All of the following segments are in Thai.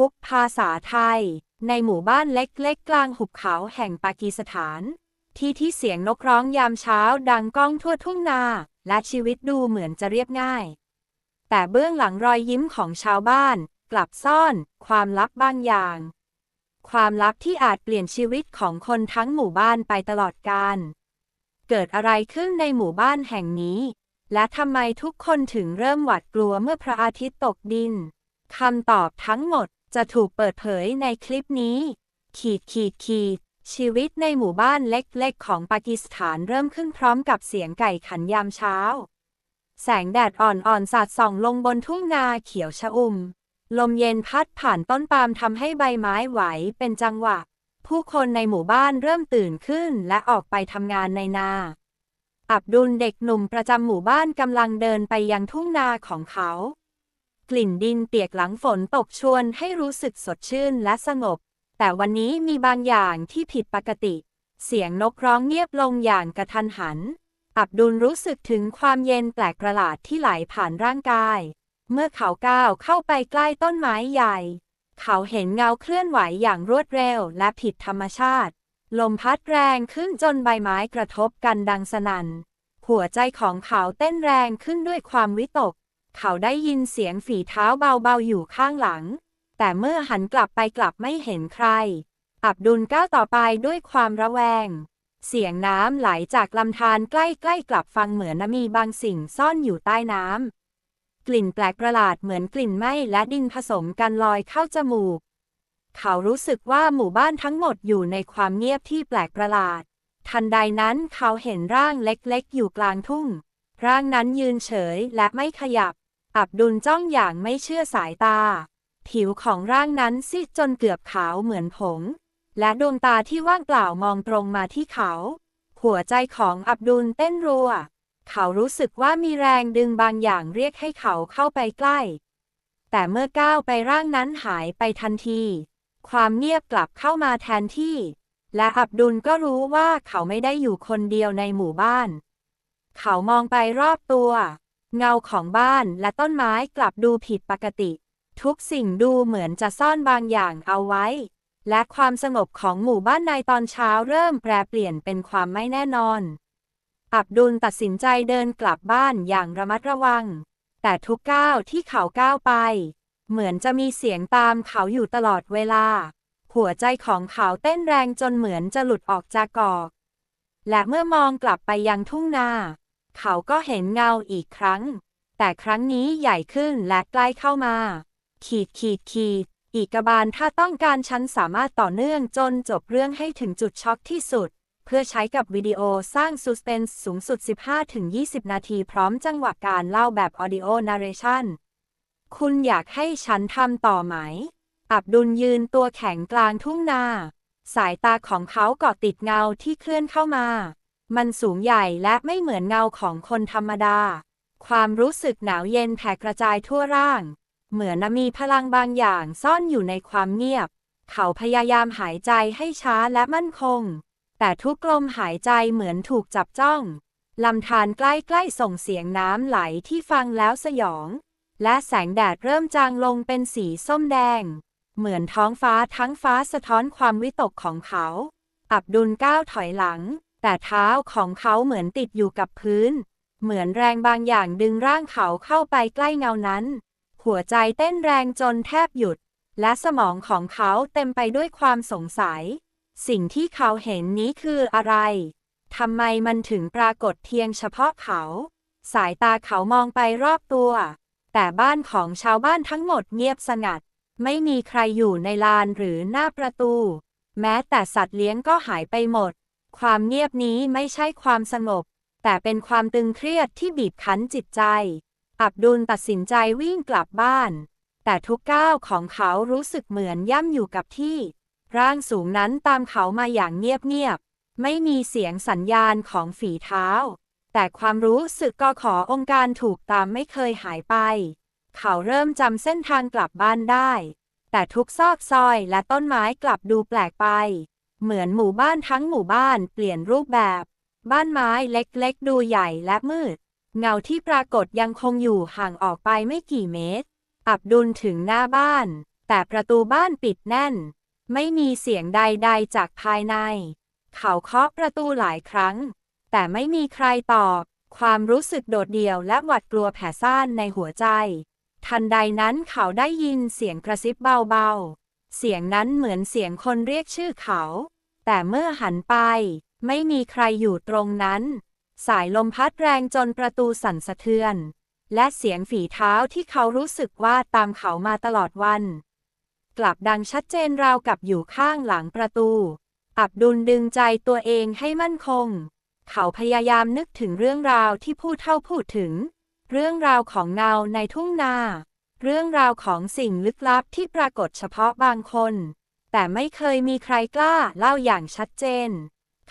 คุกภาษาไทย ในหมู่บ้านเล็กๆ กลางหุบเขาแห่งปากีสถาน ที่ที่เสียงนกร้องยามเช้าดังก้องทั่วทุ่งนา และชีวิตดูเหมือนจะเรียบง่าย แต่เบื้องหลังรอยยิ้มของชาวบ้าน กลับซ่อน ความลับบางอย่าง ความลับที่อาจเปลี่ยนชีวิตของคนทั้งหมู่บ้านไปตลอดกาลเกิดอะไรขึ้นในหมู่บ้านแห่งนี้ และทำไมทุกคนถึงเริ่มหวาดกลัวเมื่อพระอาทิตย์ตกดินคำตอบทั้งหมด จะถูกเปิดเผยในคลิปนี้ ขีดขีดขีด ชีวิตในหมู่บ้านเล็กๆ ของปากีสถานเริ่มขึ้นพร้อมกับเสียงไก่ขันยามเช้า แสงแดดอ่อนๆ สาดส่องลงบนทุ่งนาเขียวชอุ่ม ลมเย็นพัดผ่านต้นปาล์มทำให้ใบไม้ไหวเป็นจังหวะ ผู้คนในหมู่บ้านเริ่มตื่นขึ้นและออกไปทำงานในนาอับดุลเด็กหนุ่มประจำหมู่บ้านกำลังเดินไปยังทุ่งนาของเขา กลิ่นดินเปียกหลังฝนตกชวนให้รู้สึกสดชื่นและสงบ แต่วันนี้มีบางอย่างที่ผิดปกติ เสียงนกร้องเงียบลงอย่างกระทันหัน อับดุลรู้สึกถึงความเย็นแปลกประหลาดที่ไหลผ่านร่างกาย เมื่อเขาก้าวเข้าไปใกล้ต้นไม้ใหญ่ เขาเห็นเงาเคลื่อนไหวอย่างรวดเร็วและผิดธรรมชาติ ลมพัดแรงขึ้นจนใบไม้กระทบกันดังสนั่น หัวใจของเขาเต้นแรงขึ้นด้วยความวิตก เขาได้ยินเสียงฝีเท้าเบาๆอยู่ข้างหลัง แต่เมื่อหันกลับไปกลับไม่เห็นใคร อับดุลก้าวต่อไปด้วยความระแวง เสียงน้ำไหลจากลำธารใกล้ๆกลับฟังเหมือนมีบางสิ่งซ่อนอยู่ใต้น้ำ กลิ่นแปลกประหลาดเหมือนกลิ่นไหม้และดินผสมกันลอยเข้าจมูก เขารู้สึกว่าหมู่บ้านทั้งหมดอยู่ในความเงียบที่แปลกประหลาด ทันใดนั้นเขาเห็นร่างเล็กๆ อยู่กลางทุ่ง ร่างนั้นยืนเฉยและไม่ขยับ อับดุลจ้องอย่างไม่เชื่อสายตา ผิวของร่างนั้นซีดจนเกือบขาวเหมือนผง และดวงตาที่ว่างเปล่ามองตรงมาที่เขา หัวใจของอับดุลเต้นรัว เขารู้สึกว่ามีแรงดึงบางอย่างเรียกให้เขาเข้าไปใกล้ แต่เมื่อก้าวไปร่างนั้นหายไปทันที ความเงียบกลับเข้ามาแทนที่ และอับดุลก็รู้ว่าเขาไม่ได้อยู่คนเดียวในหมู่บ้าน เขามองไปรอบตัว เงาของบ้านและต้นไม้กลับดูผิดปกติ ทุกสิ่งดูเหมือนจะซ่อนบางอย่างเอาไว้ และความสงบของหมู่บ้านในตอนเช้าเริ่มแปรเปลี่ยนเป็นความไม่แน่นอน อับดุลตัดสินใจเดินกลับบ้านอย่างระมัดระวัง แต่ทุกก้าวที่เขาก้าวไป เหมือนจะมีเสียงตามเขาอยู่ตลอดเวลา หัวใจของเขาเต้นแรงจนเหมือนจะหลุดออกจากกอก และเมื่อมองกลับไปยังทุ่งนา เขาก็เห็นเงาอีกครั้ง แต่ครั้งนี้ใหญ่ขึ้นและใกล้เข้ามา ขีดขีดขีด อีกบาลถ้าต้องการฉันสามารถต่อเนื่องจนจบเรื่องให้ถึงจุดช็อกที่สุด เพื่อใช้กับวิดีโอสร้างซูสเพนส์สูงสุด 15-20 นาทีพร้อมจังหวะการเล่าแบบ Audio Narration คุณอยากให้ฉันทำต่อไหม อับดุลยืนตัวแข็งกลางทุ่งนา สายตาของเขาเกาะติดเงาที่เคลื่อนเข้ามา มันสูงใหญ่และไม่เหมือนเงาของคนธรรมดา ความรู้สึกหนาวเย็นแผ่กระจายทั่วร่าง เหมือนมีพลังบางอย่างซ่อนอยู่ในความเงียบ เขาพยายามหายใจให้ช้าและมั่นคง แต่ทุกลมหายใจเหมือนถูกจับจ้อง ลำธารใกล้ๆส่งเสียงน้ำไหลที่ฟังแล้วสยอง และแสงแดดเริ่มจางลงเป็นสีส้มแดง เหมือนท้องฟ้าทั้งฟ้าสะท้อนความวิตกของเขา อับดุลก้าวถอยหลัง แต่เท้าของเขาเหมือนติดอยู่กับพื้น เหมือนแรงบางอย่างดึงร่างเขาเข้าไปใกล้เงานั้น หัวใจเต้นแรงจนแทบหยุด และสมองของเขาเต็มไปด้วยความสงสัย สิ่งที่เขาเห็นนี้คืออะไรทำไมมันถึงปรากฏเพียงเฉพาะเขา สายตาเขามองไปรอบตัว แต่บ้านของชาวบ้านทั้งหมดเงียบสงัด ไม่มีใครอยู่ในลานหรือหน้าประตู แม้แต่สัตว์เลี้ยงก็หายไปหมด ความเงียบนี้ไม่ใช่ความสงบ แต่เป็นความตึงเครียดที่บีบคั้นจิตใจ อับดุลตัดสินใจวิ่งกลับบ้าน แต่ทุกก้าวของเขารู้สึกเหมือนย่ำอยู่กับที่ ร่างสูงนั้นตามเขามาอย่างเงียบๆ ไม่มีเสียงสัญญาณของฝีเท้า แต่ความรู้สึกก็ขอองค์การถูกตามไม่เคยหายไป เขาเริ่มจำเส้นทางกลับบ้านได้ แต่ทุกซอกซอยและต้นไม้กลับดูแปลกไป เหมือนหมู่บ้านทั้งหมู่บ้านเปลี่ยนรูปแบบ บ้านไม้เล็กๆ ดูใหญ่และมืด เงาที่ปรากฏยังคงอยู่ห่างออกไปไม่กี่เมตร อับดุลถึงหน้าบ้าน แต่ประตูบ้านปิดแน่น ไม่มีเสียงใดๆจากภายใน เขาเคาะประตูหลายครั้ง แต่ไม่มีใครตอบ ความรู้สึกโดดเดี่ยวและหวาดกลัวแผ่ซ่านในหัวใจ ทันใดนั้นเขาได้ยินเสียงกระซิบเบาๆ เสียงนั้นเหมือนเสียงคนเรียกชื่อเขา แต่เมื่อหันไป ไม่มีใครอยู่ตรงนั้น สายลมพัดแรงจนประตูสั่นสะเทือน และเสียงฝีเท้าที่เขารู้สึกว่าตามเขามาตลอดวัน กลับดังชัดเจนราวกับอยู่ข้างหลังประตู อับดุลดึงใจตัวเองให้มั่นคง เขาพยายามนึกถึงเรื่องราวที่ผู้เฒ่าพูดถึง เรื่องราวของเงาในทุ่งนา เรื่องราวของสิ่งลึกลับที่ปรากฏเฉพาะบางคน แต่ไม่เคยมีใครกล้าเล่าอย่างชัดเจน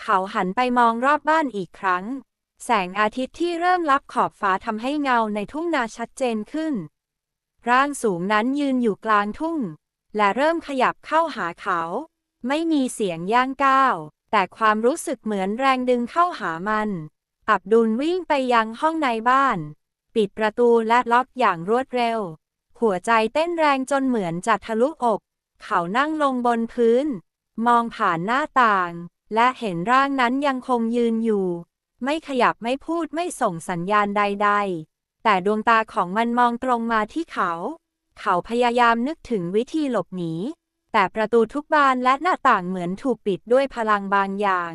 เขาหันไปมองรอบบ้านอีกครั้ง แสงอาทิตย์ที่เริ่มลับขอบฟ้าทำให้เงาในทุ่งนาชัดเจนขึ้น ร่างสูงนั้นยืนอยู่กลางทุ่ง และเริ่มขยับเข้าหาเขา ไม่มีเสียงย่างก้าว แต่ความรู้สึกเหมือนแรงดึงเข้าหามัน อับดุลวิ่งไปยังห้องในบ้าน ปิดประตูและล็อกอย่างรวดเร็ว หัวใจเต้นแรงจนเหมือนจะทะลุอก เขานั่งลงบนพื้น มองผ่านหน้าต่าง และเห็นร่างนั้นยังคงยืนอยู่ ไม่ขยับไม่พูดไม่ส่งสัญญาณใด ๆ แต่ดวงตาของมันมองตรงมาที่เขา เขาพยายามนึกถึงวิธีหลบหนี แต่ประตูทุกบานและหน้าต่างเหมือนถูกปิดด้วยพลังบางอย่าง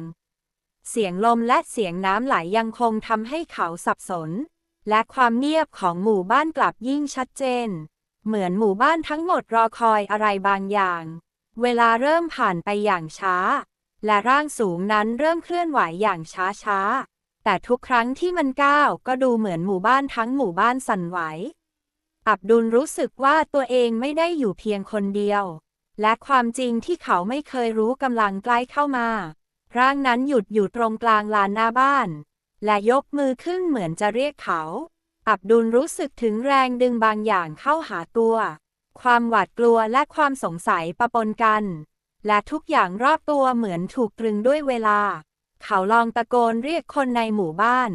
เสียงลมและเสียงน้ำไหลยังคงทำให้เขาสับสน และความเงียบของหมู่บ้านกลับยิ่งชัดเจน เหมือนหมู่บ้านทั้งหมดรอคอยอะไรบางอย่าง เวลาเริ่มผ่านไปอย่างช้า และร่างสูงนั้นเริ่มเคลื่อนไหวอย่างช้าช้า แต่ทุกครั้งที่มันก้าวก็ดูเหมือนหมู่บ้านทั้งหมู่บ้านสั่นไหว อับดุลรู้สึกว่าตัวเองไม่ได้อยู่เพียงคนเดียว และความจริงที่เขาไม่เคยรู้กำลังใกล้เข้ามา ร่างนั้นหยุดอยู่ตรงกลางลานหน้าบ้าน และยกมือขึ้นเหมือนจะเรียกเขา อับดุลรู้สึกถึงแรงดึงบางอย่างเข้าหาตัว ความหวาดกลัวและความสงสัยปะปนกัน และทุกอย่างรอบตัวเหมือนถูกตรึงด้วยเวลา เขาลองตะโกนเรียกคนในหมู่บ้าน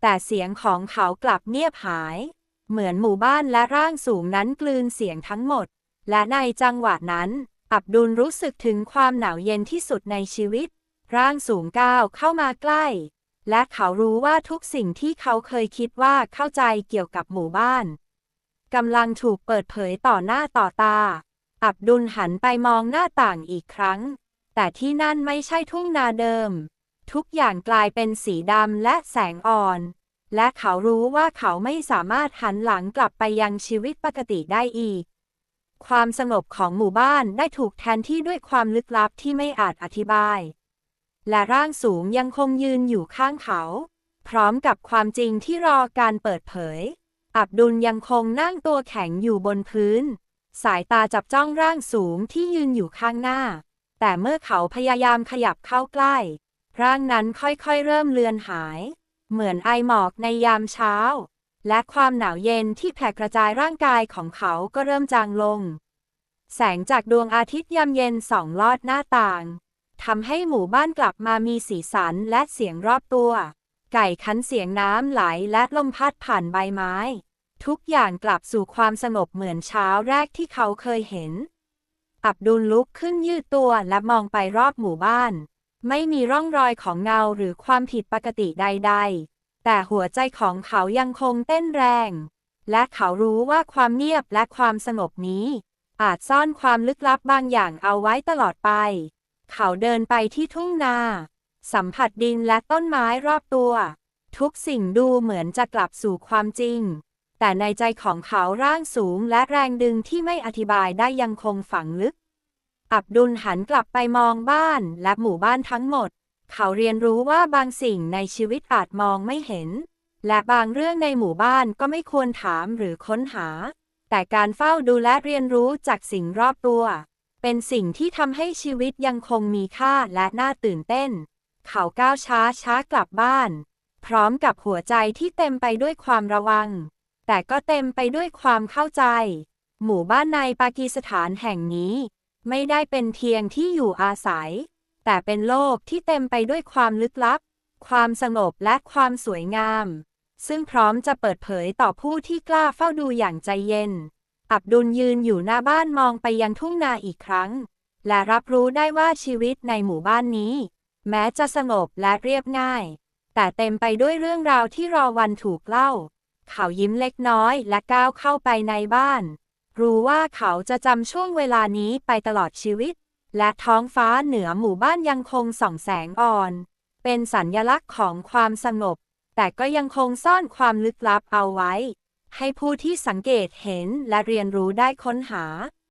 แต่เสียงของเขากลับเงียบหาย เหมือนหมู่บ้านและร่างสูงนั้นกลืนเสียงทั้งหมด และในจังหวะนั้นอับดุลรู้สึกถึงความหนาวเย็นที่สุดในชีวิต ร่างสูงก้าวเข้ามาใกล้ และเขารู้ว่าทุกสิ่งที่เขาเคยคิดว่าเข้าใจเกี่ยวกับหมู่บ้านกำลังถูกเปิดเผยต่อหน้าต่อตา อับดุลหันไปมองหน้าต่างอีกครั้ง แต่ที่นั่นไม่ใช่ทุ่งนาเดิม ทุกอย่างกลายเป็นสีดำและแสงอ่อน และเขารู้ว่าเขาไม่สามารถหันหลังกลับไปยังชีวิตปกติได้อีก ความสงบของหมู่บ้านได้ถูกแทนที่ด้วยความลึกลับที่ไม่อาจอธิบาย และร่างสูงยังคงยืนอยู่ข้างเขา พร้อมกับความจริงที่รอการเปิดเผย อับดุลยังคงนั่งตัวแข็งอยู่บนพื้น สายตาจับจ้องร่างสูงที่ยืนอยู่ข้างหน้า แต่เมื่อเขาพยายามขยับเข้าใกล้ ร่างนั้นค่อยๆเริ่มเลือนหาย เหมือนไอหมอกในยามเช้า และความหนาวเย็นที่แผ่กระจายร่างกายของเขาก็เริ่มจางลง แสงจากดวงอาทิตย์ยามเย็นส่องลอดหน้าต่าง ทำให้หมู่บ้านกลับมามีสีสันและเสียงรอบตัว ไก่คันเสียงน้ำไหลและลมพัดผ่านใบไม้ ทุกอย่างกลับสู่ความสงบเหมือนเช้าแรกที่เขาเคยเห็น อับดุลลุกขึ้นยืดตัวและมองไปรอบหมู่บ้าน ไม่มีร่องรอยของเงาหรือความผิดปกติใด ๆ แต่หัวใจของเขายังคงเต้นแรง และเขารู้ว่าความเงียบและความสงบนี้ อาจซ่อนความลึกลับบางอย่างเอาไว้ตลอดไป เขาเดินไปที่ทุ่งนา สัมผัสดินและต้นไม้รอบตัว ทุกสิ่งดูเหมือนจะกลับสู่ความจริง แต่ในใจของเขาร่างสูงและแรงดึงที่ไม่อธิบายได้ยังคงฝังลึก อับดุลหันกลับไปมองบ้านและหมู่บ้านทั้งหมด เขาเรียนรู้ว่าบางสิ่งในชีวิตอาจมองไม่เห็น และบางเรื่องในหมู่บ้านก็ไม่ควรถามหรือค้นหา แต่การเฝ้าดูและเรียนรู้จากสิ่งรอบตัว เป็นสิ่งที่ทำให้ชีวิตยังคงมีค่าและน่าตื่นเต้น เขาก้าวช้าช้ากลับบ้าน พร้อมกับหัวใจที่เต็มไปด้วยความระวัง แต่ก็เต็มไปด้วยความเข้าใจ หมู่บ้านในปากีสถานแห่งนี้ ไม่ได้เป็นเพียงที่อยู่อาศัย แต่เป็นโลกที่เต็มไปด้วยความลึกลับ ความสงบและความสวยงาม ซึ่งพร้อมจะเปิดเผยต่อผู้ที่กล้าเฝ้าดูอย่างใจเย็น อับดุลยืนอยู่หน้าบ้านมองไปยังทุ่งนาอีกครั้ง และรับรู้ได้ว่าชีวิตในหมู่บ้านนี้ แม้จะสงบและเรียบง่าย แต่เต็มไปด้วยเรื่องราวที่รอวันถูกเล่า เขายิ้มเล็กน้อยและก้าวเข้าไปในบ้าน รู้ว่าเขาจะจำช่วงเวลานี้ไปตลอดชีวิต และท้องฟ้าเหนือหมู่บ้านยังคงส่องแสงอ่อน เป็นสัญญลักษณ์ของความสงบ แต่ก็ยังคงซ่อนความลึกลับเอาไว้ ให้ผู้ที่สังเกตเห็นและเรียนรู้ได้ค้นหา